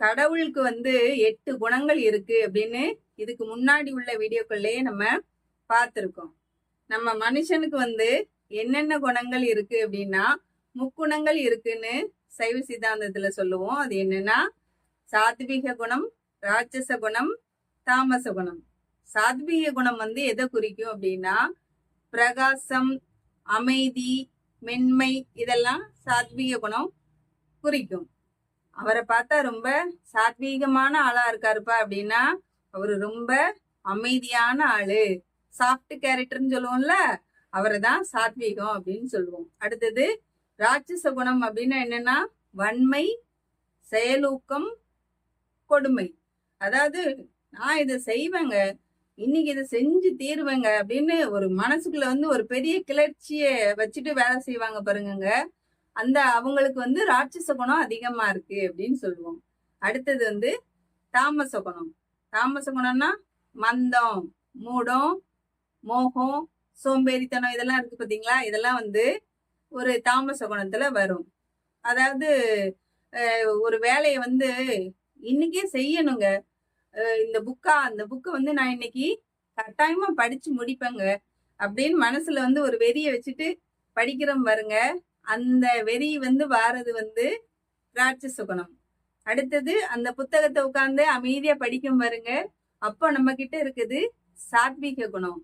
கடவுளுக்கு வந்து எட்டு குணங்கள் இருக்கு அப்படின்னு இதுக்கு முன்னாடி உள்ள வீடியோக்கள்லயே நம்ம பார்த்துருக்கோம். நம்ம மனுஷனுக்கு வந்து என்னென்ன குணங்கள் இருக்கு அப்படின்னா முக்குணங்கள் இருக்குன்னு சைவ சித்தாந்தத்துல சொல்லுவோம். அது என்னன்னா சாத்விக குணம் ராட்சச குணம் தாமச குணம். சாத்விக குணம் வந்து எதை குறிக்கும் அப்படின்னா பிரகாசம் அமைதி மென்மை இதெல்லாம் சாத்விக குணம் குறிக்கும். அவரை பார்த்தா ரொம்ப சாத்வீகமான ஆளா இருக்காருப்பா அப்படின்னா அவரு ரொம்ப அமைதியான ஆளு. சாஃப்ட் கேரக்டர்னு சொல்லுவோம்ல அவரை தான் சாத்வீகம் அப்படின்னு சொல்லுவோம். அடுத்தது ராட்சச குணம் அப்படின்னா என்னன்னா வன்மை செயலூக்கம் கொடுமை. அதாவது நான் இதை செய்வேங்க இன்னைக்கு இதை செஞ்சு தீருவேங்க அப்படின்னு ஒரு மனசுக்குள்ள வந்து ஒரு பெரிய கிளர்ச்சியை வச்சுட்டு வேலை செய்வாங்க பாருங்க அந்த அவங்களுக்கு வந்து ராட்சச குணம் அதிகமா இருக்கு அப்படின்னு சொல்லுவோம். அடுத்தது வந்து தாமச குணம். தாமச குணம்னா மந்தம் மூடம் மோகம் சோம்பேறித்தனம் இதெல்லாம் இருக்கு பாத்தீங்களா? இதெல்லாம் வந்து ஒரு தாமச குணத்துல வரும். அதாவது ஒரு வேலையை வந்து இன்னைக்கே செய்யணுங்க. இந்த புக்கா அந்த புக்கை வந்து நான் இன்னைக்கு கட்டாயமா படிச்சு முடிப்பேங்க. அப்படின்னு மனசுல வந்து ஒரு வெறிய வச்சுட்டு படிக்கிறோம் பாருங்க. அந்த வெறி வந்து வாரது வந்து ராட்சச குணம் அடுத்தது அந்த புத்தகத்தை உட்கார்ந்து அமைதியா படிக்கும் பாருங்க. அப்போ நம்ம கிட்ட இருக்குது சாத்வீக குணம்.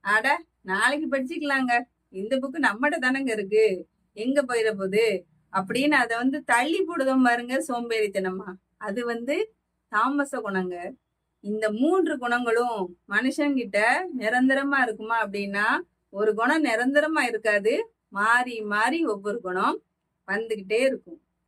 அட நாளைக்கு படிச்சுக்கலாங்க. இந்த புக்கு நம்மகிட்ட தானங்க இருக்கு. எங்க போயிட போகுது? அப்படின்னு அதை வந்து தள்ளி போடுதோம் பாருங்க சோம்பேறித்தனமா. அது வந்து தாமச குணங்க. இந்த மூன்று குணங்களும் மனுஷங்கிட்ட நிரந்தரமா இருக்குமா அப்படின்னா ஒரு குணம் நிரந்தரமா இருக்காது. மாறி மாறி ஒவ்வொரு குணம் வந்துகிட்டே இருக்கும்.